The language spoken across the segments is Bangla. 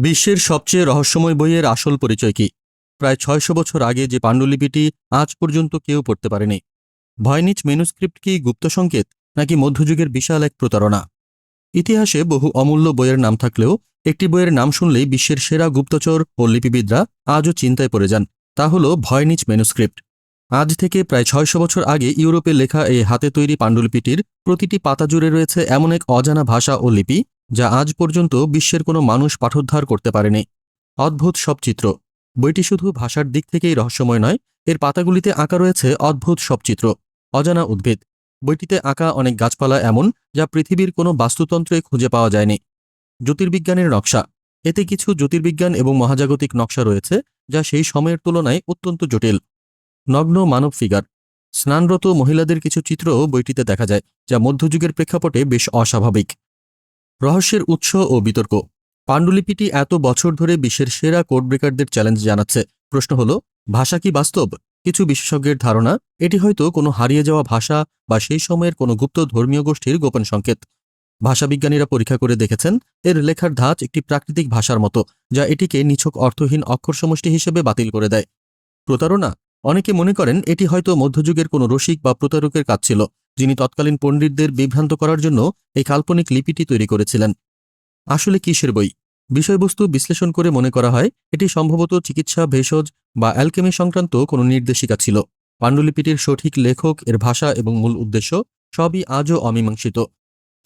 বিশ্বের সবচেয়ে রহস্যময় বইয়ের আসল পরিচয় কি? প্রায় ছয়শো বছর আগে যে পাণ্ডুলিপিটি আজ পর্যন্ত কেউ পড়তে পারেনি। ভয়নিচ মেনুস্ক্রিপ্ট কি গুপ্ত সংকেত, নাকি মধ্যযুগের বিশাল এক প্রতারণা? ইতিহাসে বহু অমূল্য বইয়ের নাম থাকলেও একটি বইয়ের নাম শুনলেই বিশ্বের সেরা গুপ্তচর ও লিপিবিদরা আজও চিন্তায় পড়ে যান, তা হল ভয়নিচ মেনুস্ক্রিপ্ট আজ থেকে প্রায় ছয়শো বছর আগে ইউরোপে লেখা এই হাতে তৈরি পাণ্ডুলিপিটির প্রতিটি পাতা জুড়ে রয়েছে এমন এক অজানা ভাষা ও লিপি যা আজ পর্যন্ত বিশ্বের কোনো মানুষ পাঠোদ্ধার করতে পারেনি। অদ্ভুত সব চিত্র। বইটি শুধু ভাষার দিক থেকেই রহস্যময় নয়, এর পাতাগুলিতে আঁকা রয়েছে অদ্ভুত সব চিত্র। অজানা উদ্ভিদ। বইটিতে আঁকা অনেক গাছপালা এমন, যা পৃথিবীর কোনো বাস্তুতন্ত্রে খুঁজে পাওয়া যায়নি। জ্যোতির্বিজ্ঞানের নকশা। এতে কিছু জ্যোতির্বিজ্ঞান এবং মহাজাগতিক নকশা রয়েছে, যা সেই সময়ের তুলনায় অত্যন্ত জটিল। নগ্ন মানব ফিগার। স্নানরত মহিলাদের কিছু চিত্রও বইটিতে দেখা যায়, যা মধ্যযুগের প্রেক্ষাপটে বেশ অস্বাভাবিক। রহস্যের উৎস ও বিতর্ক। পাণ্ডুলিপিটি এত বছর ধরে বিশ্বের সেরা কোড ব্রেকারদের চ্যালেঞ্জ জানাচ্ছে। প্রশ্ন হল, ভাষা কি বাস্তব? কিছু বিশেষজ্ঞের ধারণা, এটি হয়তো কোনো হারিয়ে যাওয়া ভাষা বা সেই সময়ের কোনো গুপ্ত ধর্মীয় গোষ্ঠীর গোপন সংকেত। ভাষাবিজ্ঞানীরা পরীক্ষা করে দেখেছেন, এর লেখার ধাঁচ একটি প্রাকৃতিক ভাষার মতো, যা এটিকে নিছক অর্থহীন অক্ষর সমষ্টি হিসেবে বাতিল করে দেয়। প্রতারণা? অনেকে মনে করেন এটি হয়তো মধ্যযুগের কোনো রসিক বা প্রতারকের কাজ ছিল। যিনি তৎকালীন পণ্ডিতদের বিভ্রান্ত করার জন্য এই কাল্পনিক লিপিটি তৈরি করেছিলেন। আসলে কিসের বই? বিষয়বস্তু বিশ্লেষণ করে মনে করা হয়, এটি সম্ভবত চিকিৎসা, ভেষজ বা অ্যালকেমি সংক্রান্ত কোনো নির্দেশিকা ছিল। পাণ্ডুলিপিটির সঠিক লেখক, এর ভাষা এবং মূল উদ্দেশ্য সবই আজও অমীমাংসিত।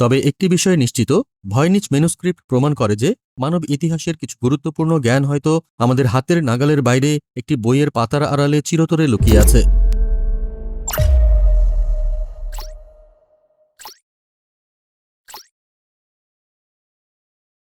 তবে একটি বিষয় নিশ্চিত, ভয়নিচ মেনুস্ক্রিপ্ট প্রমাণ করে যে মানব ইতিহাসের কিছু গুরুত্বপূর্ণ জ্ঞান হয়তো আমাদের হাতের নাগালের বাইরে একটি বইয়ের পাতার আড়ালে চিরতরে লুকিয়ে আছে।